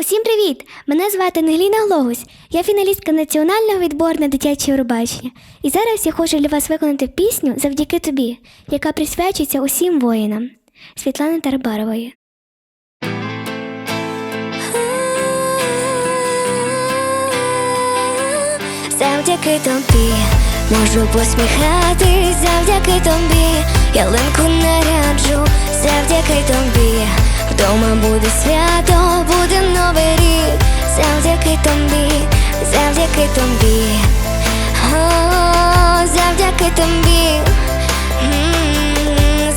Усім привіт! Мене звати Ангеліна Глогус. Я фіналістка національного відбору на дитяче Євробачення. І зараз я хочу для вас виконати пісню завдяки тобі, яка присвячується усім воїнам Світлани Тарабарової. Завдяки тобі можу посміхатись, завдяки тобі ялинку наряджу, завдяки тобі вдома буде свято, завдяки тобі, завдяки тобі, О, завдяки тобі,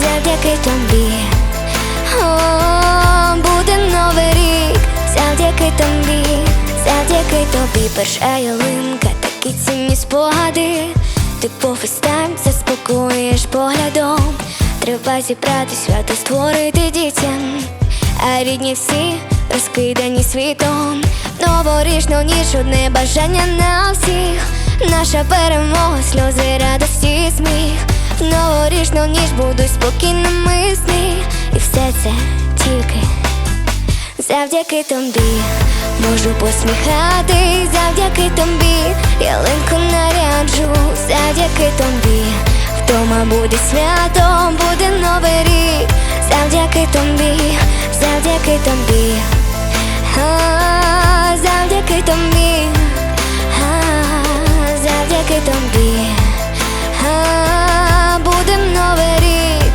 завдяки тобі, О, буде новий рік, завдяки тобі, завдяки тобі, перша ялинка, такі цінні спогади. Ти по фестам заспокоїш поглядом. Треба зібрати свято створити дітям, а рідні всі розкидані світом. Новорічну ніч одне бажання на всіх. Наша перемога, сльози, радості, сміх. В новорічну ніч будуть спокійними сни. І все це тільки завдяки тобі можу посміхатись, завдяки тобі, ялинку наряджу, завдяки тобі, вдома буде свято, буде новий рік, завдяки тобі, завдяки тобі, тобі, а, буде новий рік.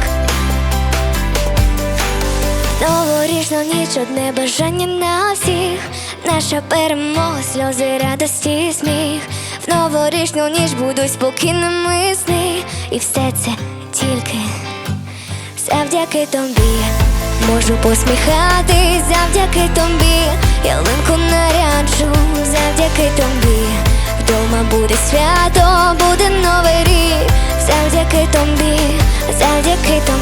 Новорічну ніч одне бажання на всіх, наша перемога, сльози, радості, сміх. В новорічну ніч будуть спокійними сни, і все це тільки завдяки тобі. Можу посміхатись, завдяки тобі, ялинку наряджу, завдяки тобі. Вдома буде свято, буде новий рік, завдяки тобі, завдяки тобі.